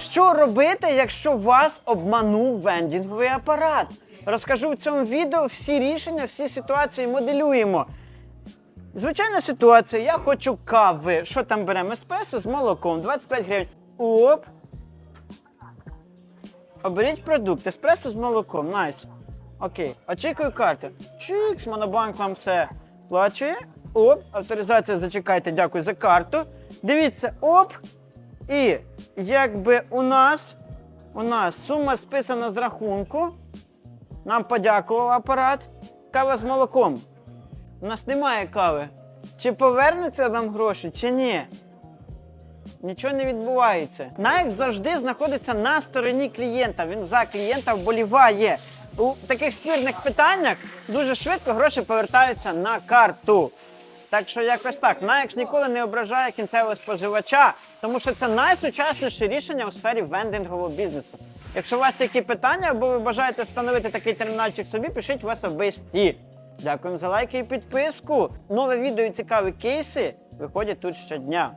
Що робити, якщо вас обманув вендінговий апарат? Розкажу в цьому відео всі рішення, всі ситуації моделюємо. Звичайна ситуація, я хочу кави. Що там беремо? Еспресо з молоком, 25 гривень. Оп. Оберіть продукт, еспресо з молоком. Найс. Окей. Очікую карту. Чікс, монобанк вам все плачує. Оп, авторизація, зачекайте, дякую за карту. Дивіться, оп. І якби у нас, у нас сума списана з рахунку. Нам подякував апарат. Кава з молоком. У нас немає кави. Чи повернеться нам гроші, чи ні? Нічого не відбувається. Найк завжди знаходиться на стороні клієнта. Він за клієнта вболіває. У таких спірних питаннях дуже швидко гроші повертаються на карту. Так що якось так. Nike ніколи не ображає кінцевого споживача, тому що це найсучасніше рішення у сфері вендингового бізнесу. Якщо у вас є які питання, або ви бажаєте встановити такий термінальчик собі, пишіть в особисті. Дякуємо за лайки і підписку. Нове відео і цікаві кейси виходять тут щодня.